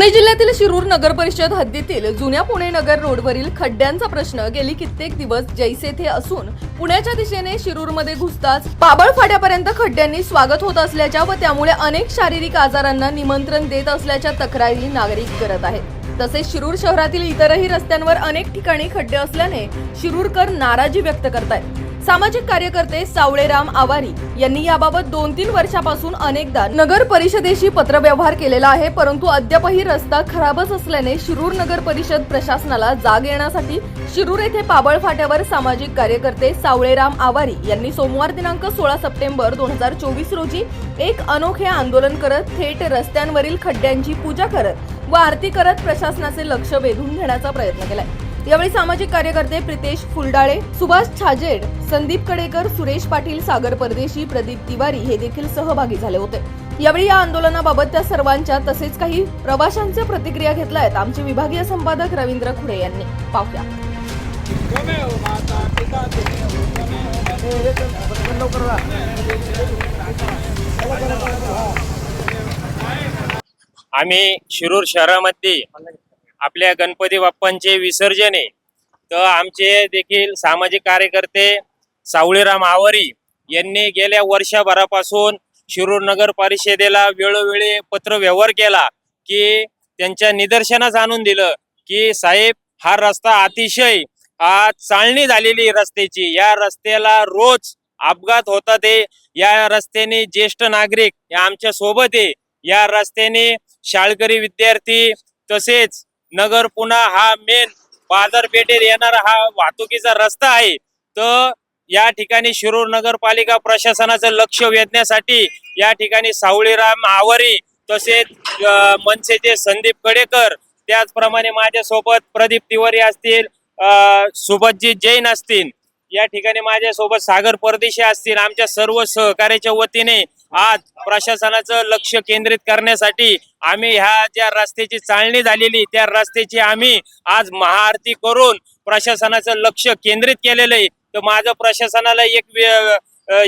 पुणे जिल्ह्यातील शिरूर नगर परिषद हद्दीतील जुन्या पुणे नगर रोडवरील खड्ड्यांचा प्रश्न गेली कित्येक दिवस जैसे थे असून पुण्याच्या दिशेने शिरूरमध्ये घुसताच पाबळ फाट्यापर्यंत खड्ड्यांनी स्वागत होत असल्याच्या व त्यामुळे अनेक शारीरिक आजारांना निमंत्रण देत असल्याच्या तक्रारी नागरिक करत आहेत. तसेच शिरूर शहरातील इतरही रस्त्यांवर अनेक ठिकाणी खड्डे असल्याने शिरूरकर नाराजी व्यक्त करतायत. सामाजिक कार्यकर्ते सावळेराम आवारी यांनी याबाबत दोन तीन वर्षापासून अनेकदा नगर परिषदेशी पत्रव्यवहार केलेला आहे परंतु अद्यापही रस्ता खराबच असल्याने शिरूर नगर परिषद प्रशासनाला जाग येण्यासाठी शिरूर येथे पाबळ फाट्यावर सामाजिक कार्यकर्ते सावळेराम आवारी यांनी सोमवार दिनांक सोळा सप्टेंबर दोन हजार चोवीस रोजी एक अनोखे आंदोलन करत थेट रस्त्यांवरील खड्ड्यांची पूजा करत व आरती करत प्रशासनाचे लक्ष वेधून घेण्याचा प्रयत्न केलाय. यावेळी सामाजिक कार्यकर्ते प्रितेश फुलडाळे सुभाष छाजेड संदीप कडेकर सुरेश पाटील सागर परदेशी प्रदीप तिवारी हे देखील सहभागी झाले होते. यावेळी या आंदोलनाबाबत त्या सर्वांच्या तसेच काही प्रवाशांच्या प्रतिक्रिया घेतल्या आहेत आमचे विभागीय संपादक रवींद्र खुडे यांनी. पाहूया. आम्ही शिरूर शहरामध्ये आपल्या गणपती बाप्पांचे विसर्जन. आहे तर आमचे देखील सामाजिक कार्यकर्ते सावळीराम आवारी यांनी गेल्या वर्षभरापासून शिरूर नगर परिषदेला वेळोवेळी पत्र व्यवहार केला की त्यांच्या निदर्शनास आणून दिलं की साहेब हा रस्ता अतिशय आज चालणी झालेली रस्त्याची. या रस्त्याला रोज अपघात होतात ते. या रस्त्याने ज्येष्ठ नागरिक या आमच्यासोबत आहे. या रस्त्याने शाळकरी विद्यार्थी तसेच नगर पुन्हा हा मेन बाजारपेठेत येणारा हा वाहतुकीचा रस्ता आहे. तर या ठिकाणी शिरूर नगरपालिका प्रशासनाचं लक्ष वेधण्यासाठी या ठिकाणी सावळीराम आवारी तसेच मनसेचे संदीप कडेकर त्याचप्रमाणे माझ्यासोबत प्रदीप तिवारी असतील अं, जैन असतील या ठिकाणी माझ्यासोबत सागर परदेशी असतील आमच्या सर्व सहकार्याच्या वतीने आज प्रशासनाचं लक्ष केंद्रित करण्यासाठी आम्ही ह्या ज्या रस्त्याची चालणी झालेली त्या रस्त्याची आम्ही आज महाआरती करून प्रशासनाचं लक्ष केंद्रित केलेलं आहे. तर माझं प्रशासनाला एक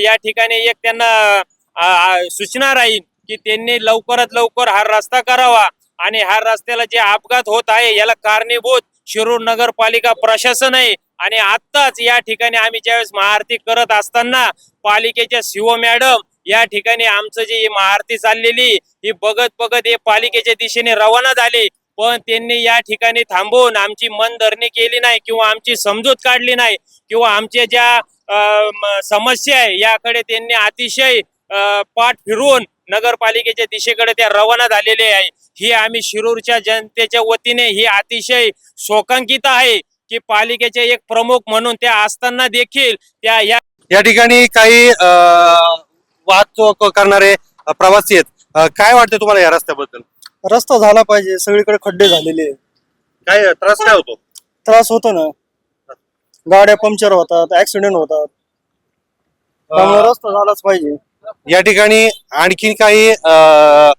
या ठिकाणी एक त्यांना सूचना राहील की त्यांनी लवकरात लवकर हा रस्ता करावा आणि हा रस्त्याला जे अपघात होत आहे याला कारणीभूत शिरूर नगरपालिका प्रशासन आहे. आणि आत्ताच या ठिकाणी आम्ही ज्यावेळेस महाआरती करत असताना पालिकेच्या शिव मॅडम या ठिकाणी आमचं जी महाआरती चाललेली ही बघत बघत हे पालिकेच्या दिशेने रवाना झाले. पण त्यांनी या ठिकाणी थांबून आमची मनधरणी केली नाही किंवा आमची समजूत काढली नाही किंवा आमच्या ज्या समस्या आहे याकडे त्यांनी अतिशय पाठ फिरवून नगरपालिकेच्या दिशेकडे त्या रवाना झालेले आहे. ही आम्ही शिरूरच्या जनतेच्या वतीने ही अतिशय शोकांकित आहे की पालिकेचे एक प्रमुख म्हणून त्या असताना देखील त्या या या ठिकाणी काही वाहतूक करणारे प्रवासी आहेत. काय वाटतं तुम्हाला या रस्त्याबद्दल? रस्ता झाला पाहिजे. सगळीकडे खड्डे झालेले आहे. काय त्रास काय होतो? त्रास होतो ना. गाड्या पंक्चर होतात ऍक्सिडेंट होतात. त्यामुळे अं, रस्ता झालाच पाहिजे. या ठिकाणी आणखी काही अं,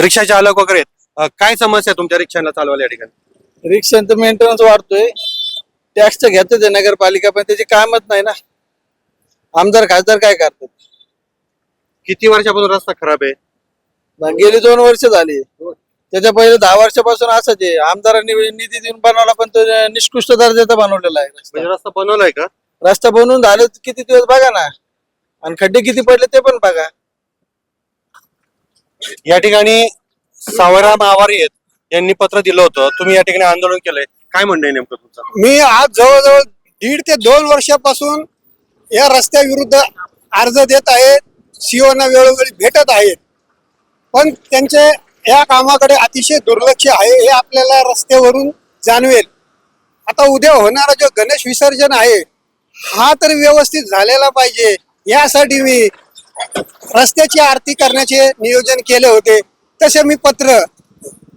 रिक्षा चालक वगैरे आहेत. अं, काय समस्या आहे तुमच्या रिक्षाला चालवायला या ठिकाणी? रिक्षांचं मेंटेनन्स वाढतोय. टॅक्स तर घेते ते नगरपालिका पण त्याची कामच नाही ना. आमदार खासदार काय करतात? किती वर्षापासून रस्ता खराब आहे? गेली दोन वर्ष झाली. त्याच्या पहिले दहा वर्षापासून असंच आहे. आमदारांनी निधी देऊन बनवला पण तो निष्कृष्ट दर्जाचा बनवलेला आहे रस्ता. म्हणजे रस्ता बनवलाय का? रस्ता बनवून झाले किती दिवस बघा ना. आणि खड्डे किती पडले ते पण बघा. या ठिकाणी सावराम आवारी आहेत. यांनी पत्र दिलं होतं. तुम्ही या ठिकाणी आंदोलन केलंय. काय म्हणणं आहे नेमकं तुमचं? मी आज जवळजवळ दीड ते दोन वर्षापासून या रस्त्याविरुद्ध अर्ज देत आहे. सीओना वेळोवेळी भेटत आहेत. पण त्यांचे या कामाकडे अतिशय दुर्लक्ष आहे हे आपल्याला रस्त्यावरून जाणवेल. आता उद्या होणारा जो गणेश विसर्जन आहे हा तर व्यवस्थित झालेला पाहिजे. यासाठी मी रस्त्याची आरती करण्याचे नियोजन केले होते. तसे मी पत्र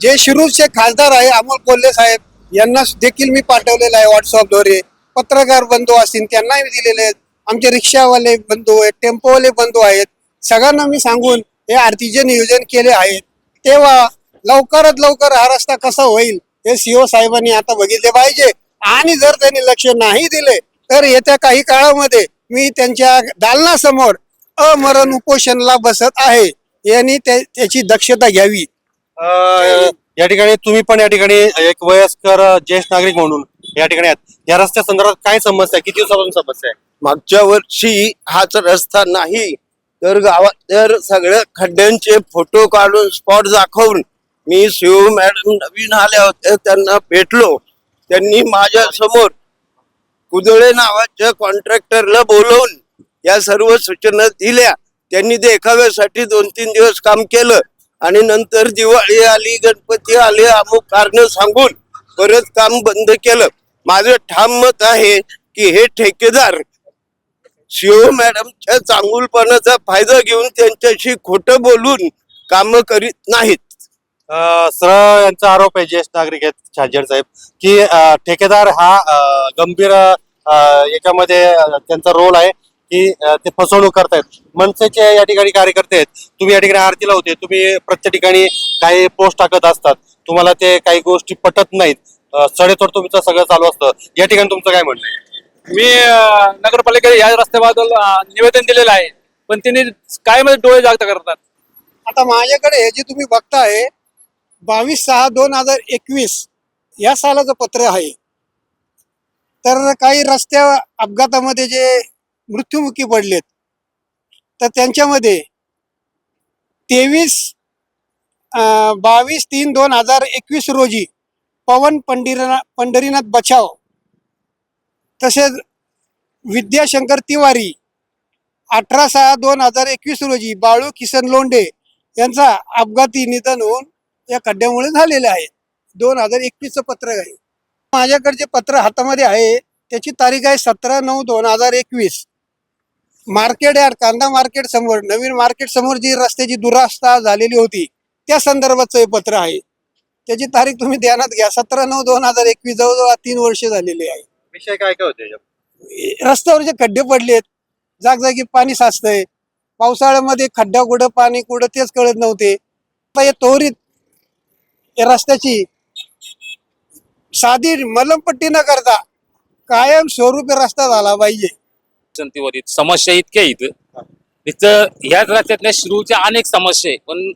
जे शिरूरचे खासदार आहे अमोल कोल्हे साहेब यांना देखील मी पाठवलेलं आहे व्हॉट्सअपद्वारे पत्रकार बंधू असतील त्यांनाही दिलेले आहेत. आमचे रिक्षावाले बंधू आहेत टेम्पोवाले बंधू आहेत सगळ्यांना मी सांगून हे आरतीचे नियोजन केले आहेत तेव्हा लवकरात लवकर हा रस्ता कसा होईल हे सीओ साहेबांनी आता बघितले पाहिजे. आणि जर त्यांनी लक्ष नाही दिले तर येत्या काही काळामध्ये मी त्यांच्या दालनासमोर अमरण उपोषणला बसत आहे. यांनी त्याची दक्षता घ्यावी. या ठिकाणी तुम्ही पण या ठिकाणी एक वयस्कर ज्येष्ठ नागरिक म्हणून या ठिकाणी आहेत. या रस्त्या संदर्भात काय समस्या आहे? किती दिवसापासून समस्या आहे? मागच्या वर्षी हाच रस्ता नाही तर गावात तर सगळ्या खड्ड्यांचे फोटो काढून स्पॉट दाखवून मी शिव मॅडम नवीन आल्या होत्या त्यांना भेटलो. त्यांनी माझ्यासमोर कुदळे नावाच्या कॉन्ट्रॅक्टरला बोलवून या सर्व सूचना दिल्या. त्यांनी देखाव्यासाठी दोन तीन दिवस काम केलं आणि नंतर दिवाळी आली गणपती आले अमुक कारण सांगून परत काम बंद केलं. माझं ठाम मत आहे की हे ठेकेदार शिव मॅडमच्या चांगुलपणाचा फायदा घेऊन त्यांच्याशी खोटं बोलून काम करीत नाहीत. सरळ यांचा आरोप आहे ज्येष्ठ नागरिक आहेत छाजेड साहेब की अं, ठेकेदार हा अं, गंभीर अं, याच्यामध्ये अं, त्यांचा रोल आहे की अं, ते फसवणूक करतायत. मनसेचे या ठिकाणी कार्यकर्ते आहेत. तुम्ही या ठिकाणी आरतीला होते. तुम्ही प्रत्येक ठिकाणी काही पोस्ट टाकत असतात. तुम्हाला ते काही गोष्टी पटत नाहीत. अं, सडेतोड तुमचं सगळं चालू असतं. या ठिकाणी तुमचं काय म्हणणं आहे? मी अं, नगरपालिकेला या रस्त्याबद्दल अं, निवेदन दिलेलं आहे. पण त्यांनी काय मध्ये डोळे जागता करतात. आता माझ्याकडे हे जे तुम्ही बघताय बावीस सहा दोन हजार एकवीस या सालाचं पत्र आहे. तर काही रस्त्या अपघातामध्ये जे मृत्युमुखी पडलेत तर त्यांच्यामध्ये तेवीस बावीस तीन दोन हजार एकवीस रोजी पवन पंढरीना पंढरीनाथ बचाव तसेच विद्याशंकर तिवारी अठरा सहा दोन हजार एकवीस रोजी बाळू किसन लोंढे यांचा अपघाती निधन होऊन या खड्ड्यामुळे झालेले आहे. दोन हजार एकवीसचं पत्र आहे. माझ्याकडचे पत्र हातामध्ये आहे त्याची तारीख आहे सतरा नऊ दोन हजार एकवीस. मार्केट यार्ड कांदा मार्केट समोर नवीन मार्केट समोर जी रस्त्याची दुरावस्था झालेली होती त्या संदर्भाचं हे पत्र आहे. त्याची तारीख तुम्ही ध्यानात घ्या. सतरा नऊ दोन हजार एकवीस जवळजवळ तीन वर्ष झालेली आहे. विषय काय काय होते? रस्त्यावर जे खड्डे पडलेत जागजागी पाणी साचतंय. पावसाळ्यामध्ये खड्डा कुठं पाणी कुठं तेच कळत नव्हते. आता हे त्वरित या रस्त्याची साधी मलमपट्टी न करता कायम स्वरूपी रस्ता झाला पाहिजे. समस्या इतक्या आहेत. तिथं ह्याच रस्त्यातल्या शिरूरच्या अनेक समस्या आहे पण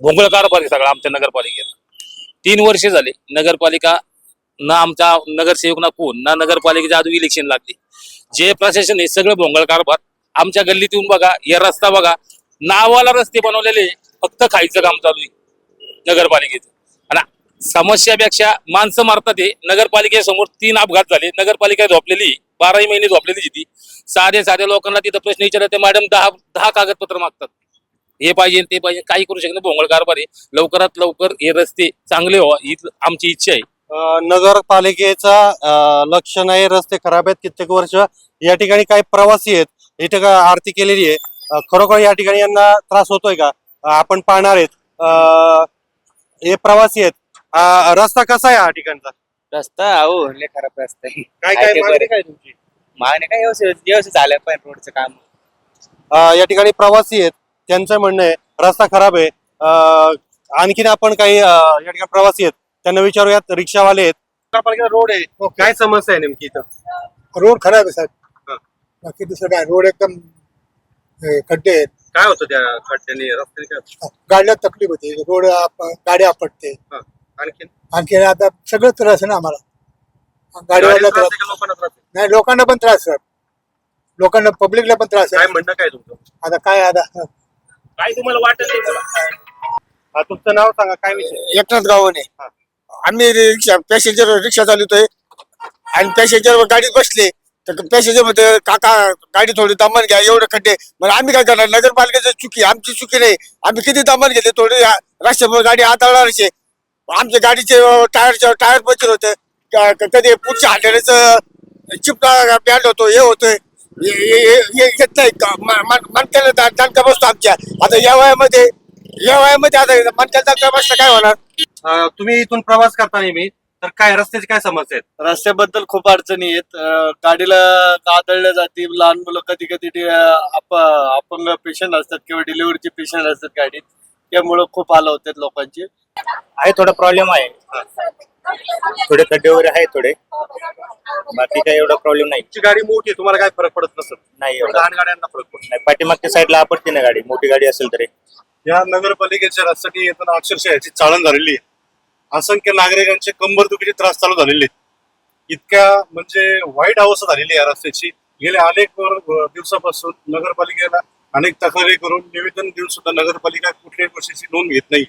भोंगळ कारभार आहे सगळा आमच्या नगरपालिकेला तीन वर्षे झाले नगरपालिका ना आमचा नगरसेवक ना कोण ना नगरपालिकेच्या आधी इलेक्शन लागले. जे प्रशासन आहे सगळं भोंगळ कारभार. आमच्या गल्लीत येऊन बघा या रस्ता बघा. नावाला रस्ते बनवलेले फक्त खायचं काम चालू आहे. नगरपालिकेचं. आणि समस्यापेक्षा माणसं मारतात हे. नगरपालिकेसमोर तीन अपघात झाले. नगरपालिका झोपलेली बाराही महिने झोपलेली जिथे साधे साध्या लोकांना तिथं प्रश्न विचारते मॅडम दहा दहा कागदपत्र मागतात. हे पाहिजे ते पाहिजे. काही करू शकत नाही. भोंगळ कारभार आहे. लवकरात लवकर हे रस्ते चांगले व्हावा. ही आमची इच्छा आहे. नगरपालिकेचा लक्ष नाही. रस्ते खराब आहेत. कित्येक वर्ष या ठिकाणी काही प्रवासी आहेत. इथे का आरती केलेली आहे. खरोखर या ठिकाणी यांना त्रास होतोय का? आपण पाहणार आहेत. हे प्रवासी आहेत. रस्ता कसा आहे हा ठिकाणचा? रस्ता हो लय खराब रस्ता आहे. काय काय मागणी. काय तुमची? मागणी काय? व्यवस्थित व्यवस्थित झालं पण रोडचं काम. अं, या ठिकाणी प्रवासी आहेत. त्यांचं म्हणणं आहे रस्ता खराब आहे. अं, आणखीन आपण काही या ठिकाणी प्रवासी आहेत त्यांना विचारूयात रिक्षावाले आहेत. रोड आहे. काय समस्या आहे नेमकी इथं? रोड खराब आहे हा. साहेब बाकी दुसरं काय? रोड एकदम हे, खड्डे आहेत. काय होतं त्या खड्ड्याने रस्त्याने काय होतं? गाडीला तकलीफ होते. रोड आप- गाडी आपटते. आणखीन? आणखी आता सगळं त्रास आहे ना आम्हाला. गाडीला गाडीवाला त्रास त्रास. आहे का? लोकांना त्रास आहे? नाही लोकांना पण त्रास आहे लोकांना पब्लिकला पण त्रास काय आहे म्हणणं काय तुमचं? आता काय आता काय तुम्हाला वाटत नाही? हा, तुमचं नाव सांगा काय विषय? एकनाथ गावाने हा. आम्ही रिक्षा पॅसेंजर रिक्षा चालवतोय. आणि पॅसेंजर गाडीत बसले तर पॅसेंजरमध्ये काका गाडी थोडी दमन घ्या एवढे खड्डे. मग आम्ही काय करणार? नगरपालिकेची चुकी आमची चुकी नाही. आम्ही किती दमन घेतले थोडी रस्त्यावर गाडी हाताळणारचे आमच्या गाडीचे टायरचे टायर पंचर होते. क- क- कधी पुढच्या हांड्याचं चिप बँड होतो हे होतोय. घेत नाही का? म- मन- मनक्याला दा- दणका बसतो आमच्या. आता या वयामध्ये या वयामध्ये आता मनक्याला दणका बसता काय होणार? तुम्ही इथून प्रवास करता नेहमी तर काय रस्त्याची काय समस्या आहेत? रस्त्याबद्दल खूप अडचणी आहेत. गाडीला आदळल्या जाते लहान मुलं कधी कधी अपंग पेशंट असतात किंवा डिलिव्हरीचे पेशंट असतात गाडीत. त्यामुळं खूप हाल होतात लोकांचे. आहे थोडा प्रॉब्लेम आहे. थोडे खड्डे वगैरे आहे थोडे. बाकी काही एवढा प्रॉब्लेम नाही. तुमची गाडी मोठी आहे तुम्हाला काय फरक पडत नसत नाही एवढा लहान गाड्यांना फरक पडतो नाही. पाठीमागच्या साईडला आपटते ना गाडी. मोठी गाडी असेल तरी. या नगरपालिकेच्या रस्त्यासाठी येताना अक्षरशः याची चाळण झालेली आहे. असंख्य नागरिकांचे कंबरदुखीचे त्रास चालू झालेले आहेत. इतक्या म्हणजे वाईट अवस्था झालेली आहे या रस्त्याची. गेल्या अनेक वर- दिवसापासून नगरपालिकेला अनेक तक्रारी करून निवेदन देऊन सुद्धा नगरपालिका कुठल्याही गोष्टीची नोंद घेत नाही.